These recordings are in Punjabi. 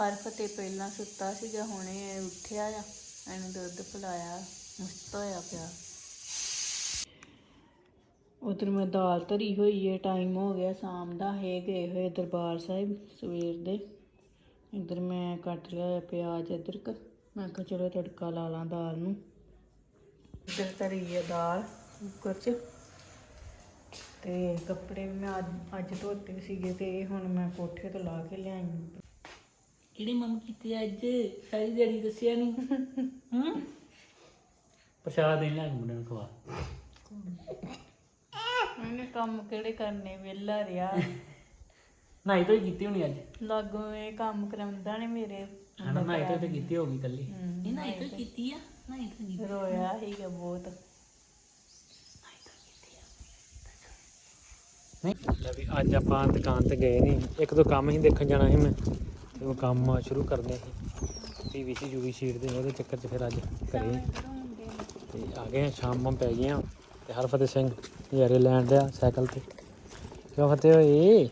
ਹਰ 'ਤੇ ਪਹਿਲਾਂ ਸੁੱਤਾ ਸੀਗਾ, ਹੁਣੇ ਇਹ ਉੱਠਿਆ ਆ। ਇਹਨੂੰ ਦੁੱਧ ਪਿਲਾਇਆ, ਮਸਤ ਹੋਇਆ ਪਿਆ। ਉਧਰ ਮੈਂ ਦਾਲ ਧਰੀ ਹੋਈ ਹੈ ਟਾਈਮ ਹੋ ਗਿਆ ਸ਼ਾਮ ਦਾ ਹੈ ਗਏ ਹੋਏ ਦਰਬਾਰ ਸਾਹਿਬ ਸਵੇਰ ਦੇ। ਇਧਰ ਮੈਂ ਕੱਟ ਲਿਆ ਹੋਇਆ ਪਿਆਜ਼ ਅਦਰਕ ਮੈਂ ਕਿਹਾ ਚਲੋ ਤੜਕਾ ਲਾ ਲਾਂ ਦਾਲ ਨੂੰ। ਇਧਰ ਧਰੀ ਹੈ ਦਾਲ ਕੁੱਕਰ 'ਚ। ਤੇ ਕੱਪੜੇ ਵੀ ਮੈਂ ਅੱਜ- ਅੱਜ ਧੋਤੇ ਸੀਗੇ ਤੇ ਇਹ ਹੁਣ ਮੈਂ ਕੋਠੇ ਤੋਂ ਲਾ ਕੇ ਲਿਆਈ। ਕਿਹੜੀ ਮੰਮ ਕੀਤੀ ਅੱਜ? ਸਾਰੀ ਦਿਹਾੜੀ ਦੱਸਿਆ ਨਹੀਂ ਹੂੰ? ਪ੍ਰਸ਼ਾਦ ਦੇਣ ਲੱਗ ਮੁੰਡੇ ਨੂੰ ਖਵਾ। ਮੈਨੇ ਕੰਮ ਕਿਹੜੇ ਕਰਨੇ? ਵਿਹਲਾ ਰਿਹਾ। ਨਾਈ ਤੋਂ ਹੀ ਕੀਤੀ ਹੋਣੀ ਅੱਜ? ਲਾਗੋਂ ਇਹ ਕੰਮ ਕਰਾਉਂਦਾ ਨੇ ਮੇਰੇ। ਹਨਾ ਨਾਈ ਤੋਂ ਤੇ ਕੀਤੀ ਹੋਗੀ ਕੱਲੀ ਹਮ, ਨਾਈ ਤੋਂ ਕੀਤੀ ਆ? ਨਾਈ ਤੋਂ ਨਹੀਂ ਰੋਇਆ ਸੀਗਾ ਬਹੁਤ। ਲੈ ਵੀ ਅੱਜ ਆਪਾਂ ਦੁਕਾਨ ਤੇ ਗਏ ਨਹੀਂ ਇੱਕ ਦੋ ਕੰਮ ਹੀ ਦੇਖਣ ਜਾਣਾ ਸੀ ਮੈਂ। ਤੇ ਉਹ ਕੰਮ ਸ਼ੁਰੂ ਕਰਦੇ ਸੀ। ਪੀਵੀਸੀ ਯੂਵੀ ਸ਼ੀਟ ਦੇ ਉਹਦੇ ਚੱਕਰ 'ਚ ਫਿਰ ਅੱਜ ਘਰੇ। ਤੇ ਆ ਗਏ ਆ, ਸ਼ਾਮਾਂ ਪੈ ਗਈਆਂ। ਤੇ ਹਰਫਤਿਹ ਸਿੰਘ ਯਾਰੇ ਲੈਣ ਦਿਆ ਸਾਈਕਲ ਤੇ। ਕਿਉਂ ਫਤਿਹ ਹੋਏ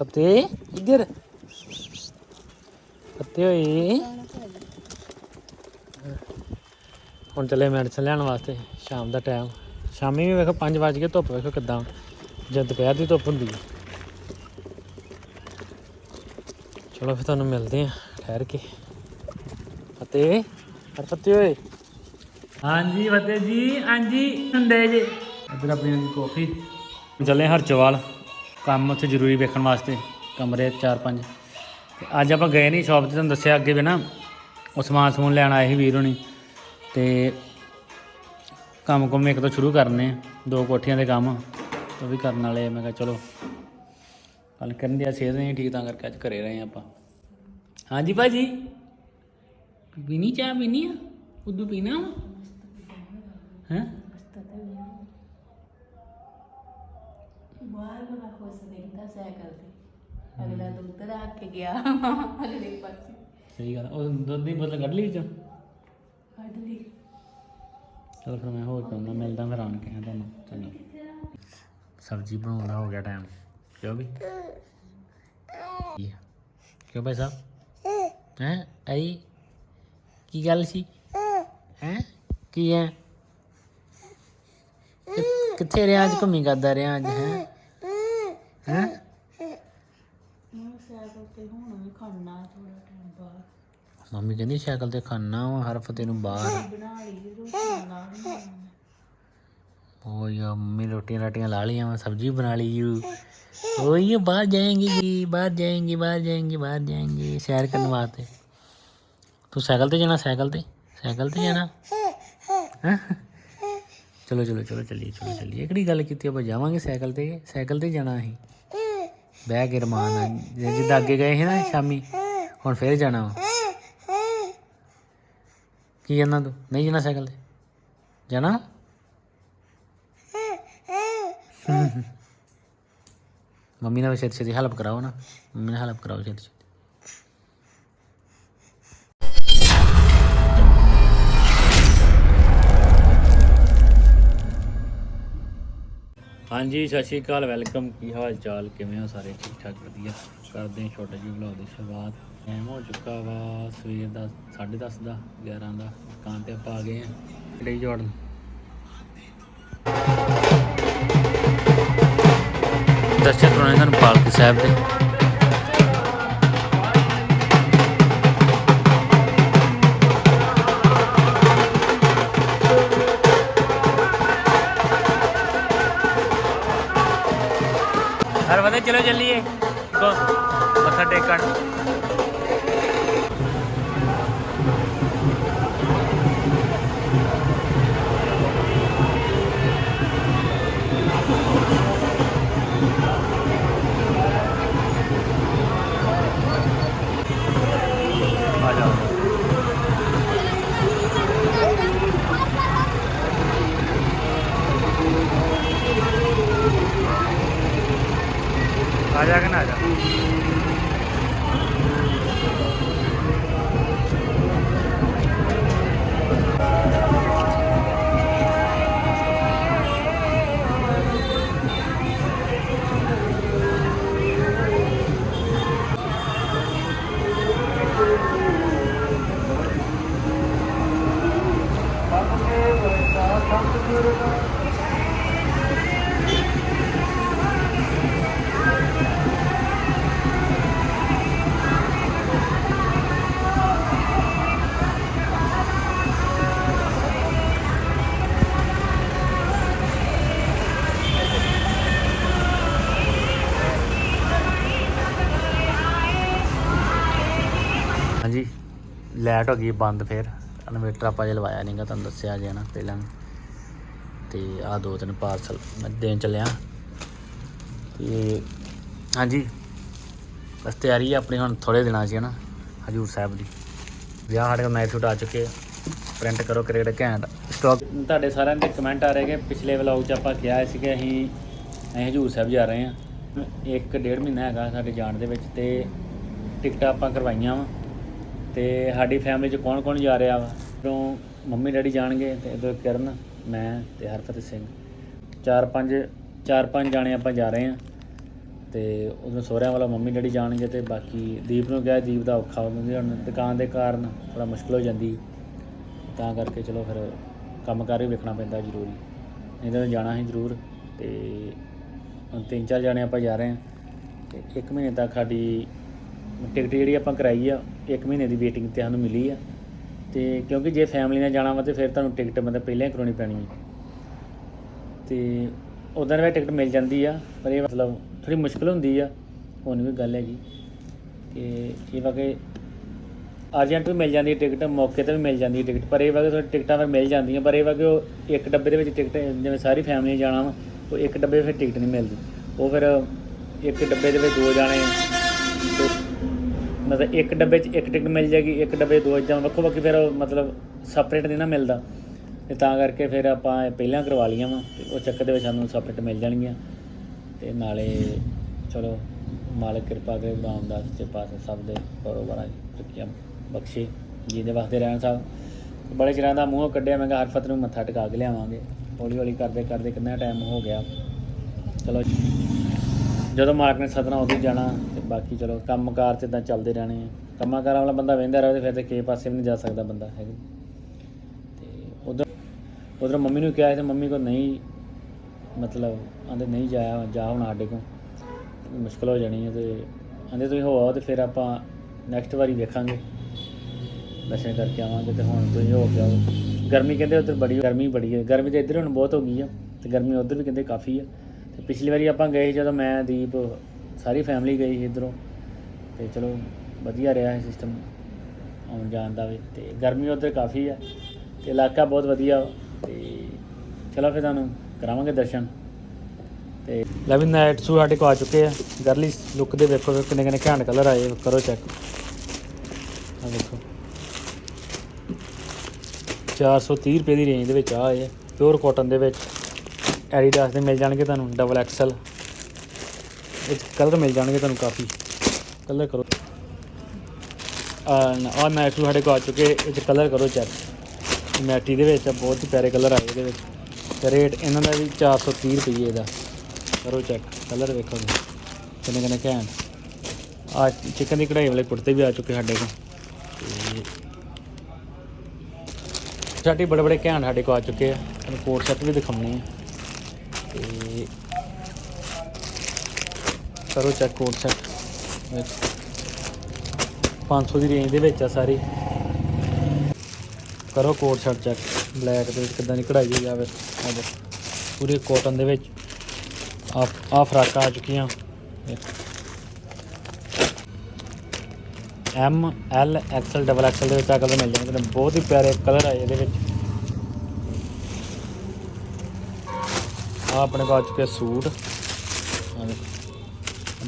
ਫਤਿਹ ਇੱਧਰ। ਫਤਿਹ ਹੋਏ ਹੁਣ ਚੱਲੇ ਮੈਡੀਸਨ ਲੈਣ ਵਾਸਤੇ ਸ਼ਾਮ ਦਾ ਟਾਈਮ ਸ਼ਾਮੀ ਵੀ ਵੇਖੋ 5 ਵਜ ਗਏ ਧੁੱਪ ਵੇਖੋ ਕਿਦਾਂ। ਜਦ ਦੁਪਹਿਰ ਦੀ ਧੁੱਪ ਹੁੰਦੀ ਹੈ। ਚਲੋ ਫਿਰ ਤੁਹਾਨੂੰ ਮਿਲਦੇ ਆ ਠਹਿਰ ਕੇ। ਫਤਿਹ ਹਰ ਫਤਿਹ ਓਏ। ਹਾਂਜੀ ਫਤਿਹ ਜੀ। ਹਾਂਜੀ ਹੁੰਦੇ ਜੇ। ਇੱਧਰ ਆਪਣੀ ਕਾਫੀ ਚੱਲੇ ਹਰਚਵਾਲ। ਕੰਮ ਉੱਥੇ ਜ਼ਰੂਰੀ ਵੇਖਣ ਵਾਸਤੇ ਕਮਰੇ 4-5 ਤੇ ਅੱਜ ਆਪਾਂ ਗਏ ਨਹੀਂ ਸ਼ਾਪ ਤੇ ਤੁਹਾਨੂੰ ਦੱਸਿਆ ਅੱਗੇ ਵੀ ਨਾ ਉਹ ਸਮਾਨ ਸਮੂਨ ਲੈਣ ਆਏ ਸੀ ਵੀਰ ਹੋਣੀ। ਤੇ ਕੰਮ ਕੁੰਮ ਇੱਕ ਤੋਂ ਸ਼ੁਰੂ ਕਰਨੇ ਆ ਦੋ ਕੋਠੀਆਂ ਦੇ ਕੰਮ ਉਹ ਵੀ ਕਰਨ ਵਾਲੇ। ਮੈਂ ਕਿਹਾ ਚਲੋ ਕੱਲ ਕਰਨ ਦੀ ਸਿਹਤ ਨਹੀਂ ਠੀਕ ਤਾਂ ਕਰਕੇ ਅੱਜ ਘਰੇ ਰਹੇ ਆਪਾਂ। ਹਾਂਜੀ ਭਾਜੀ? ਪੀਣੀ ਚਾਹ ਪੀਣੀ ਆ? ਉਦੋਂ ਪੀਣਾ ਹੈ? ਬਾਹਰ ਬੜਾ ਖੁਸ਼ ਦੇਖਦਾ ਸਾਈਕਲ ਤੇ ਅਗਲਾ ਦੁੱਧ ਰੱਖ ਕੇ ਗਿਆ। ਅਗਲੇ ਪਾਸੇ। ਸਹੀ ਗੱਲ। ਉਹ ਦੁੱਧ ਦੀ ਬੋਤਲ ਕੱਢ ਲਈ ਚੋਂ ਕੱਢ ਲਈ। ਚਲੋ ਫਿਰ ਮੈਂ ਹੋਰ ਕੰਮ ਨਾਲ ਮਿਲਦਾ ਫਿਰ ਆਣ ਕੇ ਤੁਹਾਨੂੰ। ਚੰਗਾ। ਸਬਜ਼ੀ ਬਣਾਉਣ ਦਾ ਹੋ ਗਿਆ ਟਾਈਮ ਕਿਉਂ ਵੀ ਕਿਉਂ ਭਾਈ ਸਾਹਿਬ ਹੈ ਆਈ ਕੀ ਗੱਲ ਸੀ ਹੈ ਕੀ ਹੈ ਕਿ- ਕਿੱਥੇ ਰਿਹਾ ਅੱਜ ਘੁੰਮੀ ਕਰਦਾ ਰਿਹਾ ਅੱਜ ਹੈ ਹੈ ਮੈਂ ਸਾਈਕਲ ਤੇ ਹੁਣ ਵੀ ਖੜਨਾ ਥੋੜਾ ਟਾਈਮ ਬਾਅਦ ਮੰਮੀ ਕਹਿੰਦੀ ਸਾਈਕਲ ਤੇ ਖਾਣਾ ਵਾ ਹਰ ਫਤੇ ਨੂੰ ਬਾਹਰ ਬਣਾ ਲਈ ਰੋਟੀ ਲਾ ਲਈ ओ यो मम्मी रोटियां राटियां ला ली हैं सब्जी बना ली यू ओ ये बाहर जाएंगे जी बाहर जाएंगे बाहर जाएंगे बाहर जाएंगे सैर करने वास्ते तू साइकिल ते जाना साइकिल ते साइकिल ते जाना हैं? ਚਲੋ ਚਲੋ ਚਲੋ ਚੱਲੀਏ ਚਲੋ ਚੱਲੀਏ ਕਿਹੜੀ ਗੱਲ ਕੀਤੀ ਆਪਾਂ ਜਾਵਾਂਗੇ ਸਾਈਕਲ ਤੇ ਸਾਈਕਲ ਤੇ ਜਾਣਾ ਅਸੀਂ ਬਹਿ ਕੇ ਰਮਾਨ ਨਾਲ ਜਿ- ਜਿੱਦਾਂ ਅੱਗੇ ਗਏ ਸੀ ਨਾ ਸ਼ਾਮੀ ਹੁਣ ਫੇਰ ਜਾਣਾ ਵਾ ਕੀ ਜਾਣਾ ਤੂੰ ਨਹੀਂ ਜਾਣਾ ਸਾਈਕਲ ਤੇ ਜਾਣਾ ਮੰਮੀ ਨਾਲ ਛੇਤੀ ਛੇਤੀ ਹੈਲਪ ਕਰਾਓ ਨਾ ਮੰਮੀ ਨਾਲ ਹੈਲਪ ਕਰਾਓ ਛੇਤੀ ਛੇਤੀ ਹਾਂਜੀ, ਸਤਿ ਸ਼੍ਰੀ ਅਕਾਲ, ਵੈਲਕਮ। ਕੀ ਹਾਲ ਚਾਲ ਕਿਵੇਂ ਹੋ ਸਾਰੇ? ਠੀਕ ਠਾਕ ਵਧੀਆ। ਕਰਦੇ ਹਾਂ ਛੋਟੇ ਜਿਹੇ ਵਲੌਗ ਦੀ ਸ਼ੁਰੂਆਤ। ਟਾਈਮ ਹੋ ਚੁੱਕਾ ਵਾ ਸਵੇਰ ਦਾ 10:30 ਦਾ 11 ਦਾ। ਦੁਕਾਨ ਤੇ ਆਪਾਂ ਆ ਗਏ ਹਾਂ। ਲਈ ਜੋੜਨ? ਦਰਸ਼ਨ ਕਰਾਉਣੇ ਤੁਹਾਨੂੰ ਪਾਲਕੀ ਸਾਹਿਬ ਦੇ। ਹਰ ਵਦੇ ਚਲੋ ਚੱਲੀਏ। ਮੱਥਾ ਟੇਕਣ। आ जाएगा ना आ जाएगा Thank you. ਲਾਈਟ ਹੋ ਗਈ ਬੰਦ ਫਿਰ। ਇਨਵੇਟਰ ਆਪਾਂ ਜੇ ਲਵਾਇਆ ਨਹੀਂਗਾ ਤੁਹਾਨੂੰ ਦੱਸਿਆ ਜੇ ਨਾ ਪਹਿਲਾਂ ਵੀ। ਤੇ ਆ ਦੋ ਤਿੰਨ ਪਾਰਸਲ ਮੈਂ ਦੇਣ ਚੱਲਿਆ। ਤੇ ਹਾਂਜੀ, ਬਸ ਤਿਆਰੀ ਆ ਆਪਣੀ ਹੁਣ ਥੋੜੇ ਦਿਨਾਂ 'ਚ ਹੈ ਨਾ, ਹਜੂਰ ਸਾਹਿਬ ਦੀ। ਵਿਆਹ ਸਾਡੇ ਕੋਲ ਨਾਈਟ ਸ਼ੂਟ ਆ ਚੁੱਕੇ ਪ੍ਰਿੰਟ ਕਰੋ ਕਿਹੜੇ ਕਿਹੜੇ ਘੈਂਟ। ਸਟਾਕ ਤੁਹਾਡੇ ਸਾਰਿਆਂ ਦੇ ਕਮੈਂਟ ਆ ਰਹੇ ਕਿ ਪਿਛਲੇ ਵਲੌਗ 'ਚ ਆਪਾਂ ਕਿਹਾ ਸੀ ਕਿ ਅਸੀਂ ਅਸੀਂ ਹਜੂਰ ਸਾਹਿਬ ਜਾ ਰਹੇ ਹਾਂ। ਇੱਕ ਡੇਢ ਮਹੀਨਾ ਹੈਗਾ ਸਾਡੇ ਜਾਣ ਦੇ ਵਿੱਚ ਤੇ ਟਿਕਟਾਂ ਆਪਾਂ ਕਰਵਾਈਆਂ ਵਾ। ਤੇ ਸਾਡੀ ਫੈਮਿਲੀ 'ਚ ਕੌਣ ਕੌਣ ਜਾ ਰਿਹਾ ਵਾ? ਤੋਂ ਮੰਮੀ ਡੈਡੀ ਜਾਣਗੇ ਤੇ ਇਧਰ ਕਿਰਨ, ਮੈਂ ਤੇ ਹਰਫਤ ਸਿੰਘ। ਚਾਰ ਪੰਜ ਚਾਰ ਪੰਜ ਜਾਣੇ ਆਪਾਂ ਜਾ ਰਹੇ ਹਾਂ ਤੇ ਉਦੋਂ ਸਹੁਰਿਆਂ ਵਾਲਾ ਮੰਮੀ ਡੈਡੀ ਜਾਣਗੇ ਤੇ ਬਾਕੀ ਦੀਪ ਨੂੰ ਕਿਹਾ ਦੀਪ ਦਾ ਔਖਾ ਹੋ ਜਾਂਦਾ ਹੁਣ ਦੁਕਾਨ ਦੇ ਕਾਰਨ ਥੋੜਾ ਮੁਸ਼ਕਲ ਹੋ ਜਾਂਦੀ। ਤਾਂ ਕਰਕੇ ਚਲੋ ਫਿਰ ਕੰਮ ਕੰਮਕਾਰ ਵੀ ਵੇਖਣਾ ਪੈਂਦਾ ਜ਼ਰੂਰੀ। ਨਹੀਂ ਤਾਂ ਜਾਣਾ ਹੀ ਜ਼ਰੂਰ ਤੇ ਹੁਣ ਤਿੰਨ ਚਾਰ ਜਾਣੇ ਆਪਾਂ ਜਾ ਰਹੇ ਹਾਂ ਤੇ ਇੱਕ ਮਹੀਨੇ ਤੱਕ ਸਾਡੀ ਟਿਕਟ ਜਿਹੜੀ ਆਪਾਂ ਕਰਾਈ ਆ, ਇੱਕ ਮਹੀਨੇ ਦੀ ਵੇਟਿੰਗ ਤੇ ਸਾਨੂੰ ਮਿਲੀ ਆ। ਤੇ ਕਿਉਂਕਿ ਜੇ ਫੈਮਿਲੀ ਨਾਲ ਜਾਣਾ ਵਾ ਤੇ ਫਿਰ ਤੁਹਾਨੂੰ ਟਿਕਟ ਮਤਲਬ ਪਹਿਲਾਂ ਹੀ ਕਰਾਉਣੀ ਪੈਣੀ ਹੈ ਤੇ ਉਦੋਂ ਵੀ ਟਿਕਟ ਮਿਲ ਜਾਂਦੀ ਆ, ਪਰ ਇਹ ਮਤਲਬ ਥੋੜੀ ਮੁਸ਼ਕਲ ਹੁੰਦੀ ਆ, ਹੁਣ ਵੀ ਗੱਲ ਹੈਗੀ। ਕਿ ਇਹ ਵਾ ਕਿ ਅਰਜੈਂਟ ਵੀ ਮਿਲ ਜਾਂਦੀ ਹੈ ਟਿਕਟ, ਮੌਕੇ ਤੇ ਵੀ ਮਿਲ ਜਾਂਦੀ ਹੈ ਟਿਕਟ, ਪਰ ਇਹ ਵਾ ਕਿ ਥੋੜੀ ਟਿਕਟਾਂ ਫਿਰ ਮਿਲ ਜਾਂਦੀਆਂ, ਪਰ ਇਹ ਵਾ ਕਿ ਉਹ ਇੱਕ ਡੱਬੇ ਦੇ ਵਿੱਚ ਟਿਕਟ, ਜਿਵੇਂ ਸਾਰੀ ਫੈਮਿਲੀ ਜਾਣਾ ਵਾ, ਉਹ ਇੱਕ ਡੱਬੇ ਫਿਰ ਟਿਕਟ ਨਹੀਂ ਮਿਲਦੀ। ਉਹ ਫਿਰ ਇੱਕ ਡੱਬੇ ਦੇ ਵਿੱਚ ਦੋ ਜਾਣੇ, ਤੇ ਮਤਲਬ ਇੱਕ ਡੱਬੇ 'ਚ ਇੱਕ ਟਿਕਟ ਮਿਲ ਜਾਏਗੀ, ਇੱਕ ਡੱਬੇ ਦੋ ਇਦਾਂ ਵੱਖੋ ਵੱਖ ਫਿਰ ਉਹ ਮਤਲਬ ਸਪਰੇਟ ਨਹੀਂ ਨਾ ਮਿਲਦਾ। ਤੇ ਤਾਂ ਕਰਕੇ ਫਿਰ ਆਪਾਂ ਇਹ ਪਹਿਲਾਂ ਕਰਵਾ ਲਈਆਂ ਵਾ, ਤੇ ਉਹ ਚੱਕਰ ਦੇ ਵਿੱਚ ਸਾਨੂੰ ਸਪਰੇਟ ਮਿਲ ਜਾਣਗੀਆਂ। ਤੇ ਚਲੋ, ਮਾਲਕ ਕਿਰਪਾ ਕਰੇ, ਰਾਮਦਾਸ ਤੇ ਪਾਸ ਸਭ ਦੇ ਕਾਰੋਬਾਰਾਂ ਤਰੱਕੀਆਂ ਬਖਸ਼ੇ, ਜਿਹਦੇ ਵਾਸਤੇ ਰਹਿਣ ਸਾਹਿਬ ਬੜੇ ਚਿਰਾਂ ਦਾ ਮੂੰਹ ਕੱਢਿਆ, ਮੈਂ ਕਿਹਾ ਹਰਫਤ ਨੂੰ ਮੱਥਾ ਟਿਕਾ ਕੇ ਲਿਆਵਾਂਗੇ। ਹੌਲੀ ਹੌਲੀ ਕਰਦੇ ਕਰਦੇ ਕਿੰਨਾ ਟਾਈਮ ਹੋ ਗਿਆ। ਚਲੋ ਜਦੋਂ ਮਾਲਕ ਨੇ ਸਦਨਾ ਉਦੋਂ ਹੀ ਜਾਣਾ ਬਾਕੀ ਚਲੋ, ਕੰਮਕਾਰ 'ਚ ਇਦਾਂ ਚੱਲਦੇ ਰਹਿਣੇ ਆ। ਕੰਮਾਂ ਕਾਰਾਂ ਵਾਲਾ ਬੰਦਾ ਵਹਿੰਦਾ ਰਹੇ ਤੇ ਫਿਰ ਤੇ ਕਿਸੇ ਪਾਸੇ ਵੀ ਨਹੀਂ ਜਾ ਸਕਦਾ ਬੰਦਾ ਹੈਗਾ ਤੇ ਉਧਰ ਉਧਰ ਮੰਮੀ ਨੂੰ ਕਿਹਾ ਸੀ ਤੇ ਮੰਮੀ ਕੋ ਨਹੀਂ, ਮਤਲਬ ਆਂਦੇ ਨਹੀਂ ਜਾਇਆ, ਜਾ ਹੁਣ ਸਾਡੇ ਕੋ ਮੁਸ਼ਕਲ ਹੋ ਜਾਣੀ ਹੈ ਤੇ ਆਂਦੇ ਤੁਸੀਂ ਹੋ ਆਓ ਤੇ ਫਿਰ ਆਪਾਂ ਨੈਕਸਟ ਵਾਰੀ ਵੇਖਾਂਗੇ। ਦਰਸ਼ਨ ਕਰਕੇ ਆਵਾਂਗੇ ਤੇ ਹੁਣ ਤੁਸੀਂ ਹੋ ਕੇ ਆਓ। ਗਰਮੀ ਕਹਿੰਦੇ ਉਧਰ ਬੜੀ, ਗਰਮੀ ਬੜੀ ਹੈ ਗਰਮੀ ਤੇ ਇੱਧਰ ਹੁਣ ਬਹੁਤ ਹੋ ਗਈ ਆ ਤੇ ਗਰਮੀ ਉਧਰ ਵੀ ਕਹਿੰਦੇ ਕਾਫੀ ਆ। ਤੇ ਪਿਛਲੀ ਵਾਰੀ ਆਪਾਂ ਗਏ ਜਦੋਂ ਮੈਂ, ਦੀਪ ਸਾਰੀ ਫੈਮਿਲੀ ਗਈ ਸੀ ਇੱਧਰੋਂ ਤੇ ਚਲੋ ਵਧੀਆ ਰਿਹਾ ਹੈ ਸਿਸਟਮ ਆਉਣ ਜਾਣ ਦਾ ਵੀ ਤੇ ਗਰਮੀ ਉਧਰ ਕਾਫੀ ਆ ਤੇ ਇਲਾਕਾ ਬਹੁਤ ਵਧੀਆ ਵਾ ਤੇ ਚਲੋ ਫਿਰ ਤੁਹਾਨੂੰ ਕਰਾਵਾਂਗੇ ਦਰਸ਼ਨ ਤੇ ਲੈ ਵੀ ਨਾਈਟ ਸੂ ਸਾਡੇ ਕੋ ਆ ਚੁੱਕੇ ਆ। ਗਰਲੀ ਲੁੱਕ ਦੇ ਵੇਖੋ ਕਿੰਨੇ ਕਿੰਨੇ ਘੈਂਟ ਕਲਰ ਆਏ ਕਰੋ ਚੈੱਕ ਆ ਵੇਖੋ। 430 ਰੁਪਏ ਦੀ ਰੇਂਜ ਦੇ ਵਿੱਚ ਆ ਆਏ ਪਿਓਰ ਕਾਟਨ ਦੇ ਵਿੱਚ। ਐਡੀਡਾਸ ਦੇ ਮਿਲ ਜਾਣਗੇ ਤੁਹਾਨੂੰ ਡਬਲ ਐਕਸਲ ਕਲਰ ਮਿਲ ਜਾਣਗੇ ਤੁਹਾਨੂੰ ਕਾਫੀ। ਕਲਰ ਕਰੋ। ਆ ਮੈਟੂ ਸਾਡੇ ਕੋਲ ਆ ਚੁੱਕੇ ਇਹ 'ਚ ਕਲਰ ਕਰੋ ਚੈੱਕ ਮੈਟੀ ਦੇ ਵਿੱਚ ਆ, ਬਹੁਤ ਹੀ ਪਿਆਰੇ ਕਲਰ ਆਏ ਇਹਦੇ ਵਿੱਚ। ਤੇ ਰੇਟ ਇਹਨਾਂ ਦਾ ਵੀ 430 ਰੁਪਏ ਇਹਦਾ ਕਰੋ ਚੈੱਕ ਕਲਰ ਵੇਖੋ ਜੀ। ਕਿੰਨੇ ਕਿੰਨੇ ਘੈਂਟ। ਆ ਚਿਕਨ ਦੀ ਕਢਾਈ ਵਾਲੇ ਕੁੜਤੇ ਵੀ ਆ ਚੁੱਕੇ ਸਾਡੇ ਕੋਲ। ਤੇ ਸਾਡੇ ਬੜੇ ਬੜੇ ਘੈਂਟ ਸਾਡੇ ਕੋਲ ਆ ਚੁੱਕੇ ਆ। ਤੁਹਾਨੂੰ ਕੋਟ ਸੈੱਟ ਵੀ ਦਿਖਾਉਣੇ ਆ। ਤੇ ਕਰੋ ਚੈੱਕ ਕੋਟ ਸੈੱਟ 500 ਦੀ ਰੇਂਜ ਦੇ ਵਿੱਚ ਆ ਸਾਰੀ। ਕਰੋ ਕੋਟ ਸੈੱਟ ਚੈੱਕ ਬਲੈਕ ਦੇ ਵਿੱਚ ਕਿੱਦਾਂ ਦੀ ਕਢਾਈ ਹੋਈ ਜਾਵੇ ਪੂਰੇ ਕਾਟਨ ਦੇ ਵਿੱਚ। ਆ ਆ ਫਰਾਕਾਂ ਆ ਚੁੱਕੀਆਂ। M L XL double XL ਦੇ ਵਿੱਚ ਆ ਕਲਰ ਮਿਲ ਜਾਣਗੇ। ਤੇ ਬਹੁਤ ਹੀ ਪਿਆਰੇ ਕਲਰ ਆਏ ਇਹਦੇ ਵਿੱਚ। ਆ ਆਪਣੇ ਕੋਲ ਆ ਚੁੱਕੇ ਸੂਟ।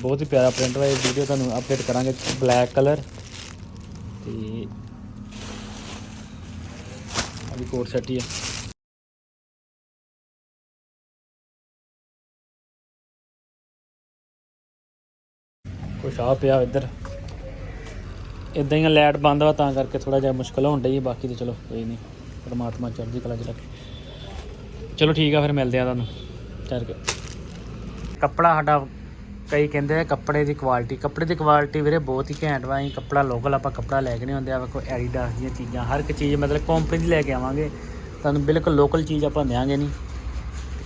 ਬਹੁਤ ਹੀ ਪਿਆਰਾ ਪ੍ਰਿੰਟ ਇਹ ਵੀਡੀਓ ਤੁਹਾਨੂੰ ਅਪਡੇਟ ਕਰਾਂਗੇ ਬਲੈਕ ਕਲਰ ਤੇ ਆ ਵੀ ਕੋਟ ਸੈਟ ਹੀ ਹੈ ਕੁਛ ਆ ਪਿਆ ਇੱਧਰ। ਇਦਾਂ ਹੀ ਲਾਈਟ ਬੰਦ ਵਾ, ਤਾਂ ਕਰਕੇ ਥੋੜਾ ਜਿਹਾ ਮੁਸ਼ਕਲ ਹੋਣ ਡਈ ਬਾਕੀ ਤੇ ਚਲੋ ਕੋਈ ਨਹੀਂ ਪਰਮਾਤਮਾ ਚੜ੍ਹਦੀ ਕਲਾ ਚ ਰੱਖੇ। ਚਲੋ ਠੀਕ ਆ, ਫਿਰ ਮਿਲਦੇ ਆ ਤੁਹਾਨੂੰ। ਚੱਲ ਕੇ। ਕੱਪੜਾ ਸਾਡਾ ਕਈ ਕਹਿੰਦੇ ਆ ਕੱਪੜੇ ਦੀ ਕੁਆਲਿਟੀ ਕੱਪੜੇ ਦੀ ਕੁਆਲਿਟੀ ਵੀਰੇ ਬਹੁਤ ਹੀ ਘੈਂਟ ਵਾ, ਅਸੀਂ ਕੱਪੜਾ ਲੋਕਲ ਆਪਾਂ ਕੱਪੜਾ ਲੈ ਕੇ ਨਹੀਂ ਹੁੰਦੇ ਆ ਵੇਖੋ ਐਡੀਡਾਸ ਦੀਆਂ ਚੀਜ਼ਾਂ, ਹਰ ਇੱਕ ਚੀਜ਼ ਮਤਲਬ ਕੰਪਨੀ ਦੀ ਲੈ ਕੇ ਆਵਾਂਗੇ, ਤੁਹਾਨੂੰ ਬਿਲਕੁਲ ਲੋਕਲ ਚੀਜ਼ ਆਪਾਂ ਦੇਵਾਂਗੇ ਨਹੀਂ।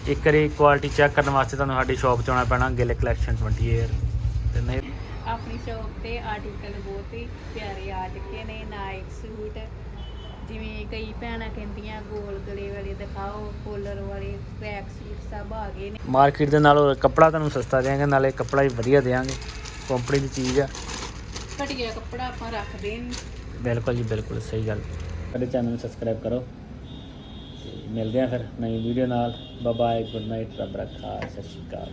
ਇੱਕ ਵਾਰੀ ਕੁਆਲਿਟੀ ਚੈੱਕ ਕਰਨ ਵਾਸਤੇ ਤੁਹਾਨੂੰ ਸਾਡੀ ਸ਼ਾਪ 'ਚ ਆਉਣਾ ਪੈਣਾ, ਗਿੱਲ ਕਲੈਕਸ਼ਨ 20 ਏਅਰ ਤੇ ਨਹੀਂ ਆਪਣੀ ਸ਼ੌਪ ਤੇ ਆਰਟੀਕਲ ਬਹੁਤ ਹੀ ਪਿਆਰੇ ਆ ਚੁੱਕੇ ਨੇ ਨਾਈਟ ਸੂਟ ਜਿਵੇਂ ਕਈ ਭੈਣਾਂ ਕਹਿੰਦੀਆਂ ਗੋਲ ਗਲੇ ਵਾਲੇ ਦਿਖਾਓ ਕੋਲਰ ਵਾਲੇ ਟਰੈਕ ਸੂਟ ਸਭ ਆ ਗਏ ਨੇ। ਮਾਰਕੀਟ ਦੇ ਨਾਲੋਂ ਕੱਪੜਾ ਤੁਹਾਨੂੰ ਸਸਤਾ ਦੇਵਾਂਗੇ ਨਾਲੇ ਕੱਪੜਾ ਵੀ ਵਧੀਆ ਦੇਵਾਂਗੇ। ਕੰਪਨੀ ਦੀ ਚੀਜ਼ ਆ। ਘਟੀਆ ਕੱਪੜਾ ਆਪਾਂ ਰੱਖਦੇ ਨਹੀਂ ਬਿਲਕੁਲ ਜੀ ਬਿਲਕੁਲ ਸਹੀ ਗੱਲ। ਸਾਡੇ ਚੈਨਲ ਨੂੰ ਸਬਸਕ੍ਰਾਈਬ ਕਰੋ। ਤੇ ਮਿਲਦੇ ਆ ਫਿਰ ਨਵੀਂ ਵੀਡੀਓ ਨਾਲ। ਬਾਏ ਬਾਏ ਗੁੱਡ ਨਾਈਟ ਰੱਬ ਰੱਖਾ ਸਤਿ ਸ਼੍ਰੀ ਅਕਾਲ।